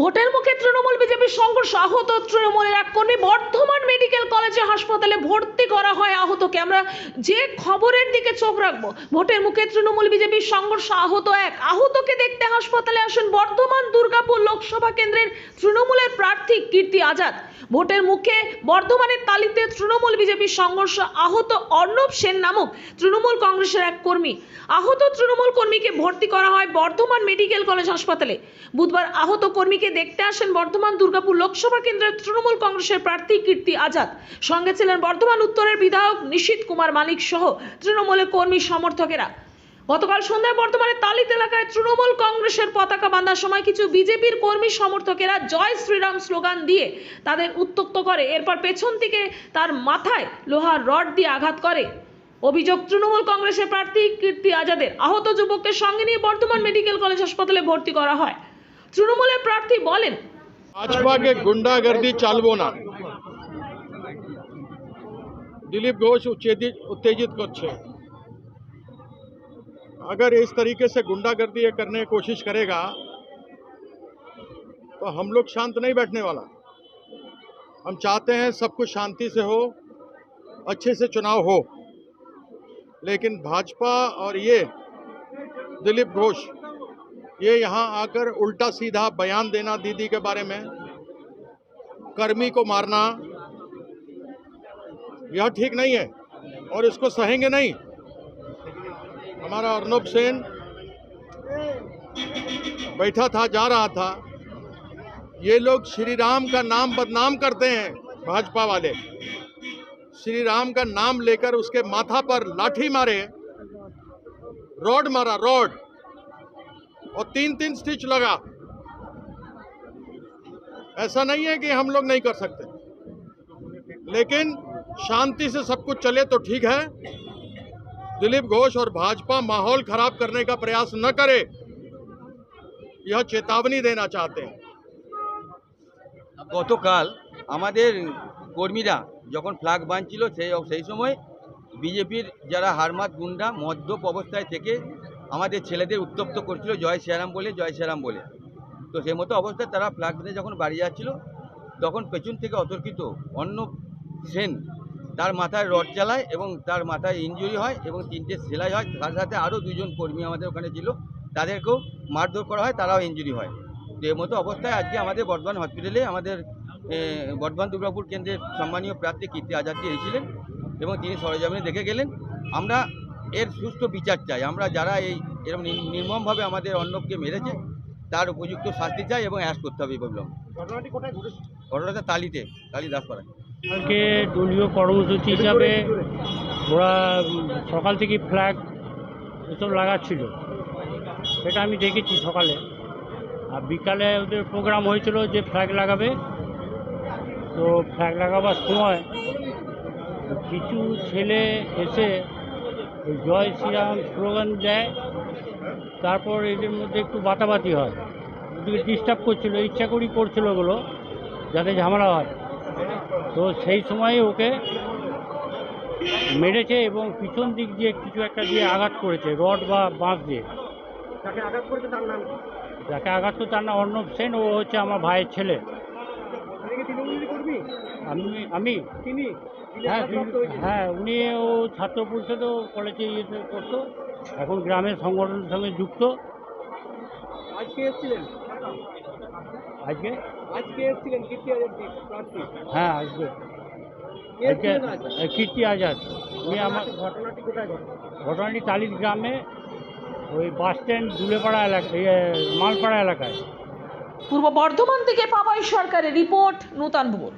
ভোটের মুখে তৃণমূল বিজেপির সংঘর্ষ, আহত তৃণমূলের এক কর্মী বর্ধমান মেডিকেল কলেজে হাসপাতালে ভর্তি করা হয় আহতকে। আমরা যে খবরের দিকে চোখ রাখব, ভোটের মুখে তৃণমূল বিজেপির সংঘর্ষ, আহত এক। আহতকে দেখতে হাসপাতালে আসেন বর্ধমান দুর্গাপুর লোকসভা কেন্দ্রের তৃণমূলের প্রার্থী কীর্তি আজাদ। ভোটের মুখে বর্ধমানের তালিতে তৃণমূল বিজেপির সংঘর্ষ, আহত অর্ণব সেন নামক তৃণমূল কংগ্রেসের এক কর্মী। আহত তৃণমূল কর্মীকে ভর্তি করা হয় বর্ধমান মেডিকেল কলেজ হাসপাতালে। বুধবার আহত কর্মীকে দেখতে আসেন বর্ধমান দুর্গাপুর লোকসভা কেন্দ্রের তৃণমূল কংগ্রেসের প্রার্থী কীর্তি আজাদ। সঙ্গে ছিলেন বর্ধমান উত্তরের বিধায়ক নিশীত কুমার মালিক সহ তৃণমূলের কর্মী সমর্থকেরা। গতকাল সন্ধ্যায় বর্তমানে তালিত এলাকায় তৃণমূল কংগ্রেসের পতাকা বাঁধার সময় কিছু বিজেপির কর্মী সমর্থকেরা জয় শ্রীরাম স্লোগান দিয়ে তাদের উত্তক্ত করে। এরপর পেছন থেকে তার মাথায় লোহার রড দিয়ে আঘাত করে। অভিযোগ, তৃণমূল কংগ্রেসের প্রার্থী কীর্তি আজাদের আহত যুবককে সঙ্গে নিয়ে বর্ধমান মেডিকেল কলেজ হাসপাতালে ভর্তি করা হয়। तृणमूल प्रार्थी बोलें भाजपा के गुंडागर्दी चालबोना दिलीप घोष उत्तेजित कर अगर इस तरीके से गुंडागर्दी करने की कोशिश करेगा तो हम लोग शांत नहीं बैठने वाला। हम चाहते हैं सब कुछ शांति से हो, अच्छे से चुनाव हो। लेकिन भाजपा और ये दिलीप घोष ये यहाँ आकर उल्टा सीधा बयान देना दीदी के बारे में, कर्मी को मारना, यह ठीक नहीं है और इसको सहेंगे नहीं। हमारा अर्नब सेन बैठा था, जा रहा था। ये लोग श्री राम का नाम बदनाम करते हैं, भाजपा वाले। श्री राम का नाम लेकर उसके माथा पर लाठी मारे, रॉड मारा, रॉड। और तीन तीन स्टिच लगा ऐसा नहीं है कि हम लोग नहीं कर सकते लेकिन शांति से सब कुछ चले तो ठीक है दिलीप घोष और भाजपा माहौल खराब करने का प्रयास न करे यह चेतावनी देना चाहते हैं গতকাল আমাদের কর্মীরা যখন ফ্ল্যাগ বাঁধছিল সেই সেই সময় বিজেপির যারা হারমাত গুন্ডা মদ্যপ অবস্থায় থেকে আমাদের ছেলেদের উত্তপ্ত করছিল, জয় শ্রীরাম বলে, জয় শ্রীরাম বলে। তো সেই মতো অবস্থায় তারা ফ্ল্যাগ বেঁধে যখন বাড়ি যাচ্ছিল, তখন পেছন থেকে অতর্কিত অন্য সেন তার মাথায় রড চালায় এবং তার মাথায় ইনজুরি হয় এবং তিনটে সেলাই হয়। তার সাথে আরও দুজন কর্মী আমাদের ওখানে ছিল, তাদেরকেও মারধর করা হয়, তারাও ইনজুরি হয়। তো এই মতো অবস্থায় আজকে আমাদের বর্ধমান হসপিটালে আমাদের বর্ধমান দুর্গাপুর কেন্দ্রের সম্মানীয় প্রার্থী কীর্তি আজাদজি এসেছিলেন এবং তিনি সরজমিনে দেখে গেলেন। আমরা এর সুষ্ঠু বিচার চাই। আমরা যারা এই এরকম নির- নির্মমভাবে আমাদের অন্নবকে মেরেছে তার উপযুক্ত শাস্তি চাই এবং অ্যাস করতে হবে বললাম ঘটনাটা তালিতে তালি দাসপাড়ায়। কালকে দলীয় কর্মসূচি হিসাবে ওরা সকাল থেকে ফ্ল্যাগ এসব লাগাচ্ছিল। সেটা আমি দেখেছি সকালে। আর বিকালে ওদের প্রোগ্রাম হয়েছিল যে ফ্ল্যাগ লাগাবে। তো ফ্ল্যাগ লাগাবার সময় কিছু ছেলে এসে জয় শ্রীরাম স্লোগান দেয় তারপর এদের মধ্যে একটু বাতাবাতি হয়। ওদিকে ডিস্টার্ব করছিল ইচ্ছা করেই করছিল ওগুলো যাতে ঝামেলা হয়। তো সেই সময় ওকে মেরেছে এবং পিছন দিক দিয়ে কিছু একটা দিয়ে আঘাত করেছে রড বা বাঁশ দিয়ে। যাকে আঘাত করছে তার নাম যাকে আঘাত তার নাম অর্ণব সেন ও হচ্ছে আমার ভাইয়ের ছেলে। আমি আমি? হ্যাঁ তিনি- হ্যাঁ উনি ও ছাত্র পরিষদেও কলেজে ইয়েতে করতো। এখন গ্রামের সংগঠনের সঙ্গে যুক্ত। আজকে এসেছিলেন? আজকে? আজকে এসেছিলেন কীর্তি প্রার্থী? হ্যাঁ আজকে। কীর্তি আজাদ। উনি আমার ঘটনাটি কোথায় ঘটনাটি তালিত গ্রামে ওই বাস স্ট্যান্ড দুলেপাড়া এলাকা ইয়ে, মালপাড়া এলাকায়। পূর্ব বর্ধমান থেকে পাবাই সরকারের রিপোর্ট নূতন ভোর